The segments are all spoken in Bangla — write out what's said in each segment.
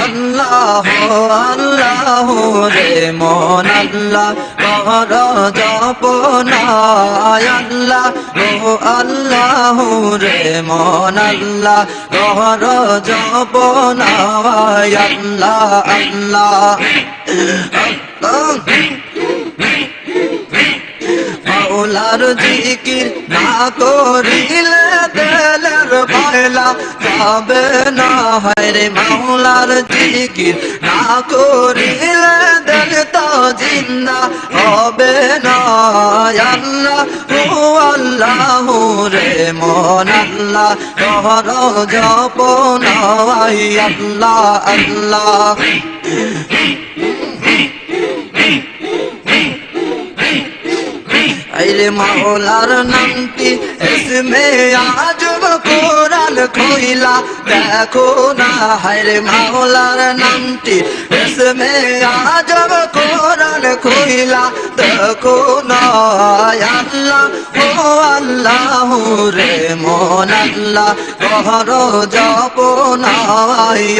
Allah আল্লাহ রে মন আল্লাহ কর আল্লাহ ও আল্লাহ রে মন আল্লাহ কর জপনা আল্লাহ আল্লাহ মৌলার জিকির না করিল যাবে না হয় রে মাওলার জিকির না করিলে দেল তো জিন্দা হবে না। আল্লাহ, ও আল্লাহ, রে মন আল্লাহ তোর জপ নয় আল্লাহ আল্লাহ। মাওলার নামটি এসমে আজব কোরআন খইলা দেখো না হাইরে মাওলার নামটি। এসমে আজব কোরআন খইলা দেখো না আল্লাহ, ও আল্লাহ রে মন আল্লাহ, কহর জপ না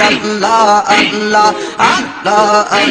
আল্লাহ আল্লাহ আল্লাহ।